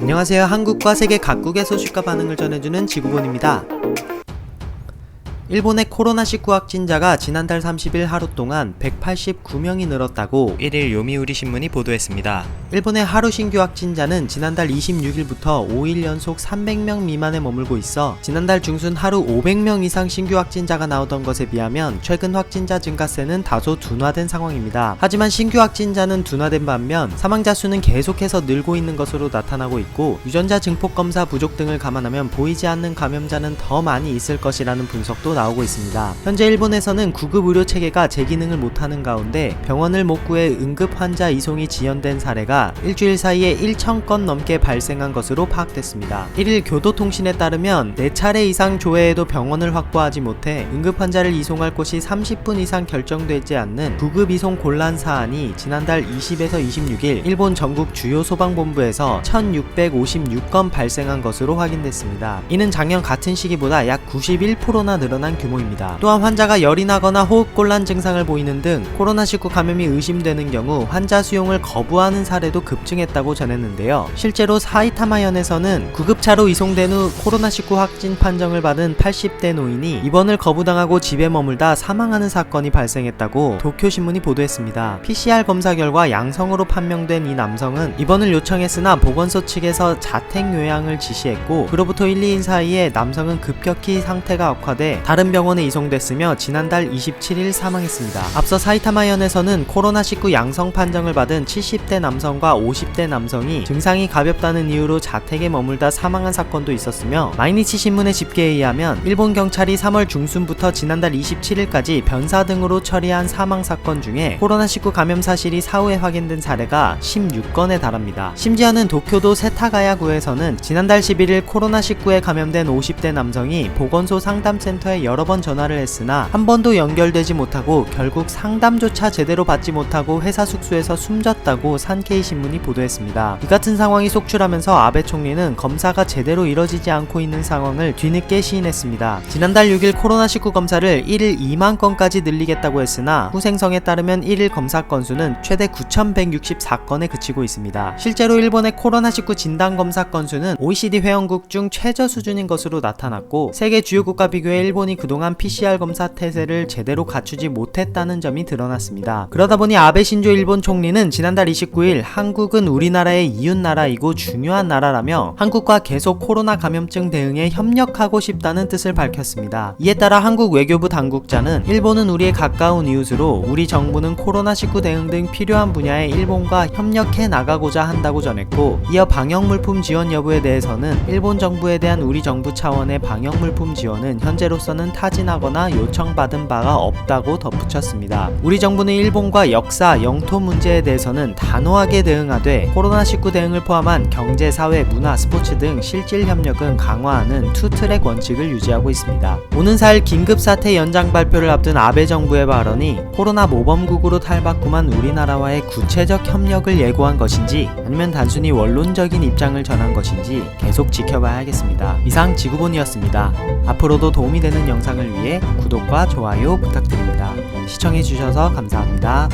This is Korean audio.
안녕하세요. 한국과 세계 각국의 소식과 반응을 전해주는 지구본입니다. 일본의 코로나19 확진자가 지난달 30일 하루 동안 189명이 늘었다고 1일 요미우리 신문이 보도했습니다. 일본의 하루 신규 확진자는 지난달 26일부터 5일 연속 300명 미만에 머물고 있어 지난달 중순 하루 500명 이상 신규 확진자가 나오던 것에 비하면 최근 확진자 증가세는 다소 둔화된 상황입니다. 하지만 신규 확진자는 둔화된 반면 사망자 수는 계속해서 늘고 있는 것으로 나타나고 있고 유전자 증폭 검사 부족 등을 감안하면 보이지 않는 감염자는 더 많이 있을 것이라는 분석도 나오고 있습니다. 현재 일본에서는 구급 의료 체계가 제 기능을 못하는 가운데 병원을 못 구해 응급 환자 이송이 지연된 사례가 일주일 사이에 1,000건 넘게 발생한 것으로 파악됐습니다. 1일 교도통신에 따르면 4차례 이상 조회에도 병원을 확보하지 못해 응급 환자를 이송할 곳이 30분 이상 결정되지 않는 구급 이송 곤란 사안이 지난달 20에서 26일 일본 전국 주요 소방본부에서 1,656건 발생한 것으로 확인됐습니다. 이는 작년 같은 시기보다 약 91%나 늘어난 규모입니다. 또한 환자가 열이 나거나 호흡곤란 증상을 보이는 등 코로나19 감염이 의심되는 경우 환자 수용을 거부하는 사례도 급증했다고 전했는데요. 실제로 사이타마현에서는 구급차로 이송된 후 코로나19 확진 판정을 받은 80대 노인이 입원을 거부당하고 집에 머물다 사망하는 사건이 발생했다고 도쿄신문이 보도했습니다. PCR 검사 결과 양성으로 판명된 이 남성은 입원을 요청했으나 보건소 측에서 자택 요양을 지시했고 그로부터 1, 2일 사이에 남성은 급격히 상태가 악화돼 다른 병원에 이송됐으며 지난달 27일 사망했습니다. 앞서 사이타마현에서는 코로나19 양성 판정을 받은 70대 남성과 50대 남성이 증상이 가볍다는 이유로 자택에 머물다 사망한 사건도 있었으며 마이니치 신문의 집계에 의하면 일본 경찰이 3월 중순부터 지난달 27일까지 변사 등으로 처리한 사망 사건 중에 코로나19 감염 사실이 사후에 확인된 사례가 16건에 달합니다. 심지어는 도쿄도 세타가야구에서는 지난달 11일 코로나19에 감염된 50대 남성이 보건소 상담센터에 여러 번 전화를 했으나 한 번도 연결되지 못하고 결국 상담조차 제대로 받지 못하고 회사 숙소에서 숨졌다고 산케이 신문이 보도했습니다. 이 같은 상황이 속출하면서 아베 총리는 검사가 제대로 이뤄지지 않고 있는 상황을 뒤늦게 시인했습니다. 지난달 6일 코로나19 검사를 1일 2만 건까지 늘리겠다고 했으나 후생성에 따르면 1일 검사 건수는 최대 9,164건에 그치고 있습니다. 실제로 일본의 코로나19 진단 검사 건수는 OECD 회원국 중 최저 수준인 것으로 나타났고 세계 주요 국가 비교해 일본이 그동안 PCR 검사 태세를 제대로 갖추지 못했다는 점이 드러났습니다. 그러다 보니 아베 신조 일본 총리는 지난달 29일 한국은 우리나라의 이웃 나라이고 중요한 나라라며 한국과 계속 코로나 감염증 대응에 협력하고 싶다는 뜻을 밝혔습니다. 이에 따라 한국 외교부 당국자는 일본은 우리의 가까운 이웃으로 우리 정부는 코로나19 대응 등 필요한 분야에 일본과 협력해 나가고자 한다고 전했고 이어 방역 물품 지원 여부에 대해서는 일본 정부에 대한 우리 정부 차원의 방역 물품 지원은 현재로 서는 타진하거나 요청받은 바가 없다고 덧붙였습니다. 우리 정부는 일본과 역사, 영토 문제에 대해서는 단호하게 대응하되 코로나19 대응을 포함한 경제, 사회, 문화, 스포츠 등 실질 협력은 강화하는 투트랙 원칙을 유지하고 있습니다. 오는 4일 긴급사태 연장 발표를 앞둔 아베 정부의 발언이 코로나 모범국으로 탈바꿈한 우리나라와의 구체적 협력을 예고한 것인지 아니면 단순히 원론적인 입장을 전한 것인지 계속 지켜봐야 하겠습니다. 이상 지구본이었습니다. 앞으로도 도움이 되는 영상을 위해 구독과 좋아요 부탁드립니다. 시청해주셔서 감사합니다.